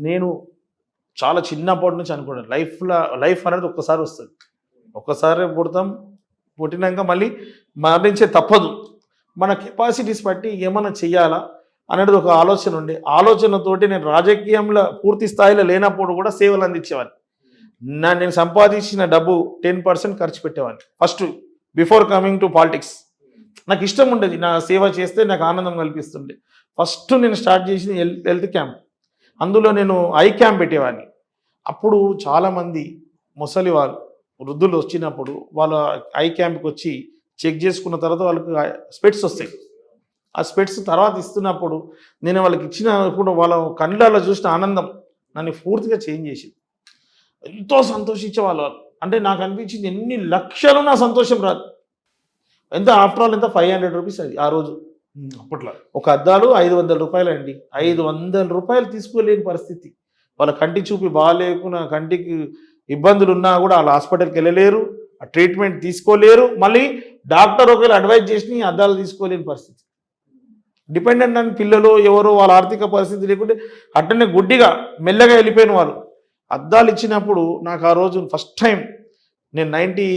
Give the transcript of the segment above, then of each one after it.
నేను చాలా చిన్నప్పటి నుంచి అనుకున్నాను లైఫ్లో లైఫ్ అనేది ఒక్కసారి వస్తుంది. ఒక్కసారి పుడతాం పుట్టినాక మళ్ళీ మరణించే తప్పదు. మన కెపాసిటీస్ బట్టి ఏమైనా చెయ్యాలా అనేది ఒక ఆలోచన ఉండే. ఆలోచనతోటి నేను రాజకీయంలో పూర్తి స్థాయిలో లేనప్పుడు కూడా సేవలు అందించేవాడిని. నా నేను సంపాదించిన డబ్బు టెన్ పర్సెంట్ ఖర్చు పెట్టేవాడిని. First before coming to politics. నాకు ఇష్టం ఉండేది. నా సేవ చేస్తే నాకు ఆనందం కల్పిస్తుండే. ఫస్ట్ నేను స్టార్ట్ చేసింది హెల్త్ హెల్త్ క్యాంప్. అందులో నేను ఐ క్యాంప్ పెట్టేవాడిని. అప్పుడు చాలామంది ముసలి వాళ్ళు వృద్ధులు వచ్చినప్పుడు వాళ్ళ ఐ క్యాంప్కి వచ్చి చెక్ చేసుకున్న తర్వాత వాళ్ళకి స్పెట్స్ వస్తాయి. ఆ స్పెట్స్ తర్వాత ఇస్తున్నప్పుడు నేను వాళ్ళకి ఇచ్చినప్పుడు వాళ్ళ కళ్ళలో చూసిన ఆనందం నన్ను పూర్తిగా చేంజ్ చేసింది. ఎంతో సంతోషించే వాళ్ళు. అంటే నాకు అనిపించింది ఎన్ని లక్షలు నా సంతోషం రాదు. ఎంత ఆఫ్టర్ ఆల్ ఎంత ఫైవ్ హండ్రెడ్ రూపీస్ అది ఆ రోజు. అప్పట్లో. ఒక అద్దాలు ఐదు వందల రూపాయలు అండి ఐదు వందల రూపాయలు తీసుకోలేని పరిస్థితి. వాళ్ళ కంటి చూపి బాగాలేకున్నా కంటికి ఇబ్బందులు ఉన్నా కూడా వాళ్ళ హాస్పిటల్కి వెళ్ళలేరు ఆ ట్రీట్మెంట్ తీసుకోలేరు. మళ్ళీ డాక్టర్ ఒకవేళ అడ్వైజ్ చేసి అద్దాలు తీసుకోలేని పరిస్థితి. డిపెండెంట్ అని పిల్లలు ఎవరో వాళ్ళ ఆర్థిక పరిస్థితి లేకుంటే అట్టనే గుడ్డిగా మెల్లగా వెళ్ళిపోయిన వాళ్ళు. అద్దాలు ఇచ్చినప్పుడు నాకు ఆ రోజు ఫస్ట్ టైం నేను నైంటీ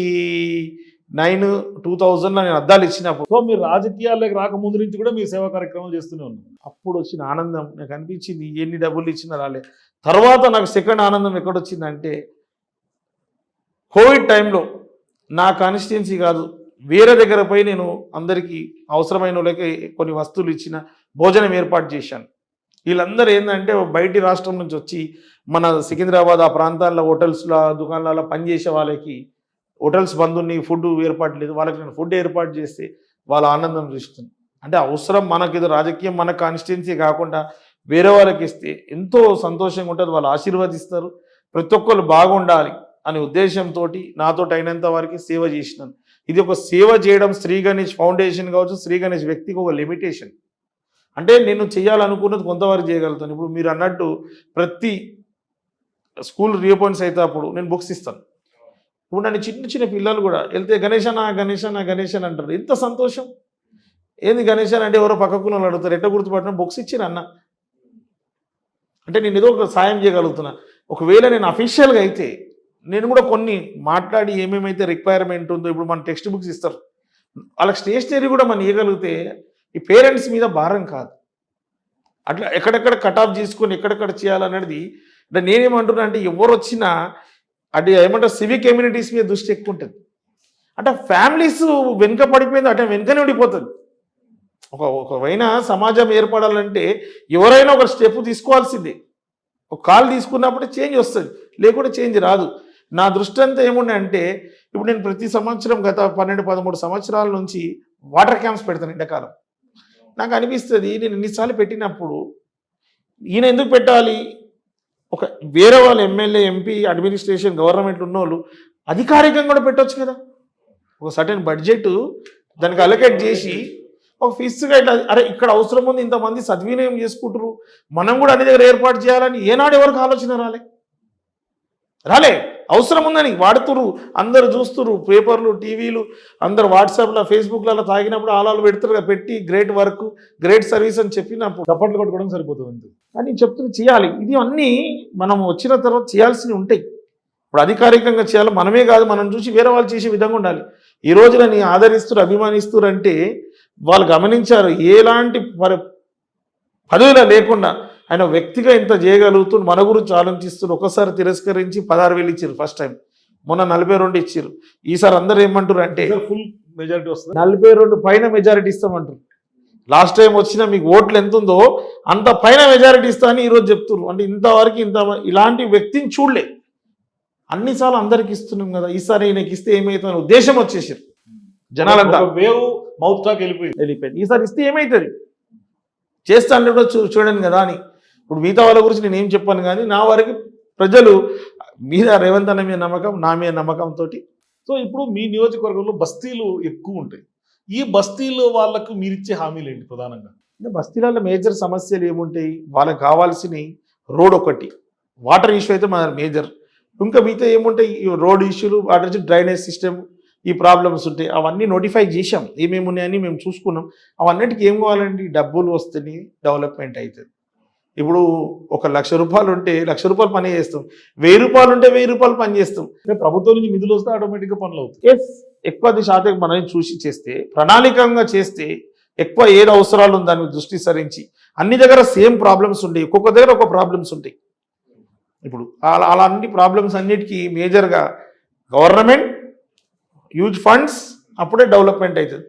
నైన్ టూ థౌజండ్లో నేను అద్దాలు ఇచ్చినప్పుడు. సో మీరు రాజకీయాల్లోకి రాకముందు నుంచి కూడా మీరు సేవా కార్యక్రమాలు చేస్తూనే ఉన్నారు. అప్పుడు వచ్చిన ఆనందం నాకు అనిపించింది ఎన్ని డబ్బులు ఇచ్చినా రాలే. తర్వాత నాకు సెకండ్ ఆనందం ఎక్కడొచ్చిందంటే కోవిడ్ టైంలో నా కాన్స్టిట్యున్సీ కాదు వేరే దగ్గర పోయి నేను అందరికీ అవసరమైన వాళ్ళకి కొన్ని వస్తువులు ఇచ్చిన భోజనం ఏర్పాటు చేశాను. వీళ్ళందరూ ఏంటంటే బయటి రాష్ట్రం నుంచి వచ్చి మన సికింద్రాబాద్ ఆ ప్రాంతాల్లో హోటల్స్లో దుకాణాలలో పనిచేసే వాళ్ళకి హోటల్స్ బంద్ ఉన్నాయి ఫుడ్ ఏర్పాటు లేదు వాళ్ళకి నేను ఫుడ్ ఏర్పాటు చేస్తే వాళ్ళ ఆనందం చూస్తుంది అంటే అవసరం మనకి ఇది రాజకీయం మన కాన్స్టిట్యున్సీ కాకుండా వేరే వాళ్ళకి ఇస్తే ఎంతో సంతోషంగా ఉంటుంది వాళ్ళు ఆశీర్వదిస్తారు ప్రతి ఒక్కరు బాగుండాలి అనే ఉద్దేశంతో నాతో అయినంత వారికి సేవ చేసినాను. ఇది ఒక సేవ చేయడం శ్రీ గణేష్ ఫౌండేషన్ కావచ్చు శ్రీ గణేష్ వ్యక్తికి ఒక లిమిటేషన్ అంటే నేను చేయాలనుకున్నది కొంతవరకు చేయగలుగుతాను. ఇప్పుడు మీరు అన్నట్టు ప్రతి స్కూల్ రీఓపెన్స్ అయితే అప్పుడు నేను బుక్స్ ఇస్తాను. ఇప్పుడు నన్ను చిన్న చిన్న పిల్లలు కూడా వెళ్తే గణేష్ అన్న గణేష్ అని అంటారు. ఎంత సంతోషం. ఏంది గణేష్ అంటే ఎవరో పక్కకు అడుగుతారు. ఎట్లా గుర్తుపట్టిన? బుక్స్ ఇచ్చిన అన్న? అంటే నేను ఏదో ఒక సాయం చేయగలుగుతున్నా. ఒకవేళ నేను అఫీషియల్గా అయితే నేను కూడా కొన్ని మాట్లాడి ఏమేమైతే రిక్వైర్మెంట్ ఉందో ఇప్పుడు మన టెక్స్ట్ బుక్స్ ఇస్తారు. వాళ్ళకి స్టేషనరీ కూడా మనం ఇవ్వగలిగితే ఈ పేరెంట్స్ మీద భారం కాదు. అట్లా ఎక్కడెక్కడ కట్ ఆఫ్ చేసుకొని ఎక్కడెక్కడ చేయాలనేది అంటే నేనేమంటున్నా అంటే ఎవరు వచ్చినా అంటే ఏమంటారు సివిక్ కమ్యూనిటీస్ మీద దృష్టి ఎక్కువ ఉంటుంది. అంటే ఫ్యామిలీస్ వెనుక పడిపోయింది అంటే వెనుకనే ఉండిపోతుంది. ఒక ఒకవైనా సమాజం ఏర్పడాలంటే ఎవరైనా ఒక స్టెప్ తీసుకోవాల్సిందే. ఒక కాల్ తీసుకున్నప్పుడు చేంజ్ వస్తుంది లేకుంటే చేంజ్ రాదు. నా దృష్టి అంతా ఏముండే అంటే ఇప్పుడు నేను ప్రతి సంవత్సరం గత పన్నెండు పదమూడు సంవత్సరాల నుంచి వాటర్ క్యాంప్స్ పెడతాను ఎండాకాలం. నాకు అనిపిస్తుంది నేను ఎన్నిసార్లు పెట్టినప్పుడు ఈయన ఎందుకు పెట్టాలి? ఒక వేరే వాళ్ళు ఎమ్మెల్యే ఎంపీ అడ్మినిస్ట్రేషన్ గవర్నమెంట్ ఉన్న వాళ్ళు అధికారికంగా కూడా పెట్టవచ్చు కదా. ఒక సర్టెన్ బడ్జెట్ దానికి అలొకేట్ చేసి ఒక ఫిక్స్గా ఇట్లా అరే ఇక్కడ అవసరం ఉంది ఇంతమంది సద్వినియోగం చేసుకుంటారు మనం కూడా అన్ని దగ్గర ఏర్పాటు చేయాలని ఏనాడు ఎవరికి ఆలోచన రాలే. రాలే అవసరం ఉందని వాడుతురు అందరు చూస్తురు పేపర్లు టీవీలు అందరు వాట్సాప్లో ఫేస్బుక్లలో తాగినప్పుడు ఆలాలు పెడుతురు పెట్టి గ్రేట్ వర్క్ గ్రేట్ సర్వీస్ అని చెప్పి నా చప్పట్లు కొట్టుకోవడం సరిపోతుంది. అని కానీ చెప్తున్న చేయాలి. ఇది అన్నీ మనం వచ్చిన తర్వాత చేయాల్సినవి ఉంటాయి. ఇప్పుడు అధికారికంగా చేయాలి మనమే కాదు మనం చూసి వేరే వాళ్ళు చేసే విధంగా ఉండాలి. ఈ రోజున నీ ఆదరిస్తున్నారు అభిమానిస్తున్నారు అంటే వాళ్ళు గమనించారు ఎలాంటి పదవిలో లేకుండా ఆయన వ్యక్తిగా ఇంత చేయగలుగుతూ మన గురించి ఆలోచిస్తున్నారు ఒకసారి తిరస్కరించి పదహారు వేలు ఇచ్చారు ఫస్ట్ టైం మొన్న నలభై రెండు ఇచ్చారు ఈసారి అందరూ ఏమంటారు అంటే ఫుల్ మెజారిటీ వస్తుంది? నలభై రెండు పైన మెజారిటీ ఇస్తామంటారు లాస్ట్ టైం వచ్చిన మీకు ఓట్లు ఎంత ఉందో అంత పైన మెజారిటీ ఇస్తా అని ఈరోజు చెప్తున్నారు అంటే ఇంతవరకు ఇంత ఇలాంటి వ్యక్తిని చూడలే. అన్నిసార్లు అందరికి ఇస్తున్నాం కదా ఈసారి ఈయనకి ఇస్తే ఏమవుతుందని ఉద్దేశం వచ్చేసారు జనాలంతా. వేవ్ మౌత్ టాక్ వెళ్ళిపోయింది. వెళ్ళిపోయింది. ఈసారి ఇస్తే ఏమవుతుంది చేస్తా అంటే కూడా చూ చూడండి కదా అని. ఇప్పుడు మిగతా వాళ్ళ గురించి నేను ఏం చెప్పాను కానీ నా వరకు ప్రజలు మీద రేవంత్ అన్న మీద నమ్మకం నా మీద నమ్మకంతో సో ఇప్పుడు మీ నియోజకవర్గంలో బస్తీలు ఎక్కువ ఉంటాయి. ఈ బస్తీలో వాళ్ళకు మీరిచ్చే హామీలు ఏంటి ప్రధానంగా బస్తీలలో మేజర్ సమస్యలు ఏముంటాయి? వాళ్ళకి కావాల్సినవి రోడ్ ఒకటి. వాటర్ ఇష్యూ అయితే మన మేజర్. ఇంకా మిగతా ఏముంటాయి? రోడ్ ఇష్యూలు వాటర్ నుంచి డ్రైనేజ్ సిస్టమ్ ఈ ప్రాబ్లమ్స్ ఉంటాయి. అవన్నీ నోటిఫై చేసాం ఏమేమి ఉన్నాయని మేము చూసుకున్నాం. అవన్నిటికీ ఏం కావాలండి? డబ్బులు వస్తేనే డెవలప్మెంట్ అవుతుంది. ఇప్పుడు ఒక లక్ష రూపాయలు ఉంటే లక్ష రూపాయలు పని చేస్తాం. వెయ్యి రూపాయలు ఉంటే వెయ్యి రూపాయలు పని చేస్తాం. ప్రభుత్వం నుంచి నిధులు వస్తే ఆటోమేటిక్గా పనులు అవుతాయి. ఎస్ ఎక్కువ శాతం మనం చూసి చేస్తే ప్రణాళికంగా చేస్తే ఎక్కువ ఏది అవసరాలు ఉందో దాని మీద దృష్టి సరించి అన్ని దగ్గర సేమ్ ప్రాబ్లమ్స్ ఉంటాయి ఒక్కొక్క దగ్గర ఒక ప్రాబ్లమ్స్ ఉంటాయి ఇప్పుడు అలా అలా అన్ని ప్రాబ్లమ్స్ అన్నిటికీ మేజర్గా గవర్నమెంట్ హ్యూజ్ ఫండ్స్ అప్పుడే డెవలప్మెంట్ అవుతుంది.